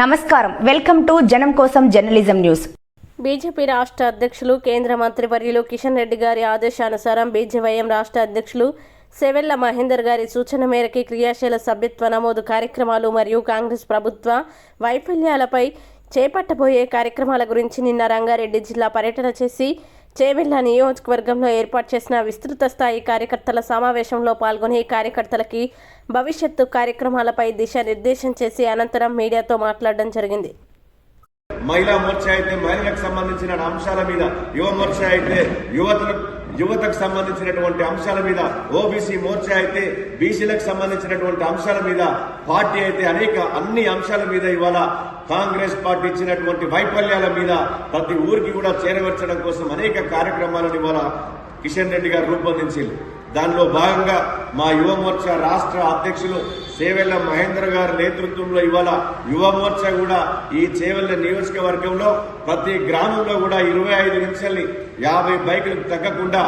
నమస్కారం. Welcome to జనం కోసం జర్నలిజం న్యూస్. బీజేపీ రాష్ట్ర అధ్యక్షులు కేంద్ర మంత్రివర్యులు కిషన్ రెడ్డి గారి ఆదేశానుసారం బీజేవైఎం రాష్ట్ర అధ్యక్షులు సెవెల్ల మహేందర్ గారి సూచన మేరకు క్రియాశీల సభ్యత్వ నమోదు కార్యక్రమాలు మరియు కాంగ్రెస్ ప్రభుత్వ వైఫల్యాలపై చేపట్టబోయే కార్యక్రమాల గురించి నిన్న రంగారెడ్డి జిల్లా పర్యటన చేసి చేవెళ్ళ నియోజకవర్గంలో ఏర్పాటు చేసిన విస్తృత స్థాయి కార్యకర్తల సమావేశంలో పాల్గొని కార్యకర్తలకి భవిష్యత్తు కార్యక్రమాలపై దిశానిర్దేశం చేసి అనంతరం మీడియాతో మాట్లాడడం జరిగింది. మహిళా మోర్చా అయితే మహిళలకు సంబంధించిన అంశాల మీద యువ మోర్చా అయితే యువతలకు యువతకు సంబంధించినటువంటి అంశాల మీద ఓబీసీ మోర్చా అయితే బీసీలకు సంబంధించినటువంటి అంశాల మీద పార్టీ అయితే అనేక అన్ని అంశాల మీద ఇవాళ కాంగ్రెస్ పార్టీ ఇచ్చినటువంటి వైఫల్యాల మీద ప్రతి ఊరికి కూడా చేరవర్చడం కోసం అనేక కార్యక్రమాలను ఇవాళ కిషన్ రెడ్డి గారు రూపొందించారు దానిలో భాగంగా మా యువమోర్చ రాష్ట్ర అధ్యక్షులు సేవెళ్ళ మహేంద్ర గారి నేతృత్వంలో ఇవాళ యువమోర్చ కూడా ఈ చేవెళ్ళ నియోజకవర్గంలో ప్రతి గ్రామంలో కూడా ఇరవై ఐదు నిమిషాల్ని యాభై బైకులకు తగ్గకుండా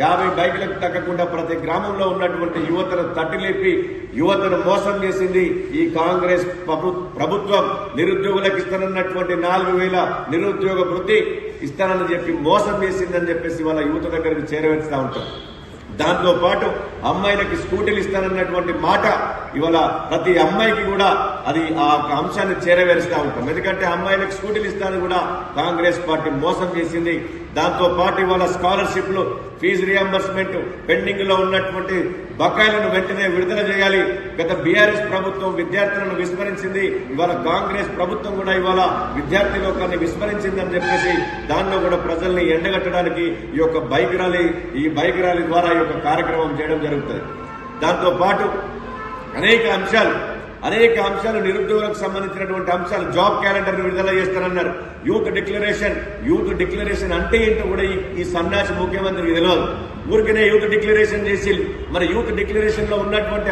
యాభై బైకులకు తగ్గకుండా ప్రతి గ్రామంలో ఉన్నటువంటి యువతను తట్టిలేపి యువతను మోసం చేసింది ఈ కాంగ్రెస్ ప్రభు- ప్రభుత్వం. నిరుద్యోగులకు ఇస్తానన్నటువంటి నాలుగు వేల నిరుద్యోగ వృత్తి ఇస్తానని చెప్పి మోసం చేసిందని చెప్పేసి వాళ్ళ యువత దగ్గరికి చేరవేస్తా ఉంటాం దాంతో పాటు అమ్మాయిలకి స్కూటీలు ఇస్తానన్నటువంటి మాట ఇవాళ ప్రతి అమ్మాయికి కూడా అది ఆ అంశాన్ని చేరవేరుస్తా ఉంటాం. ఎందుకంటే అమ్మాయిలకు స్కూటీలు ఇస్తాను కూడా కాంగ్రెస్ పార్టీ మోసం చేసింది. దాంతో పాటు ఇవాళ స్కాలర్షిప్లు ఫీజు రియంబర్స్మెంట్ పెండింగ్లో ఉన్నటువంటి బకాయిలను వెంటనే విడుదల చేయాలి. గత బీఆర్ఎస్ ప్రభుత్వం విద్యార్థులను విస్మరించింది. ఇవాళ కాంగ్రెస్ ప్రభుత్వం కూడా ఇవాళ విద్యార్థి లోకాన్ని విస్మరించిందని చెప్పేసి దానిలో కూడా ప్రజల్ని ఎండగట్టడానికి ఈ యొక్క బైక్ ర్యాలీ ఈ బైక్ ర్యాలీ ద్వారా ఈ యొక్క కార్యక్రమం చేయడం జరుగుతుంది. దాంతో పాటు అనేక అంశాలు అనేక అంశాలు నిరుద్యోగులకు సంబంధించినటువంటి అంశాలు. జాబ్ క్యాలెండర్ విడుదల చేస్తారన్నారు యూత్ డిక్లరేషన్ యూత్ డిక్లరేషన్ అంటే ఏంటో కూడా ఈ- సన్యాసి ముఖ్యమంత్రికి తెలియదు ఊరికనే యూత్ డిక్లరేషన్ చేసి మరి యూత్ డిక్లరేషన్లో ఉన్నటువంటి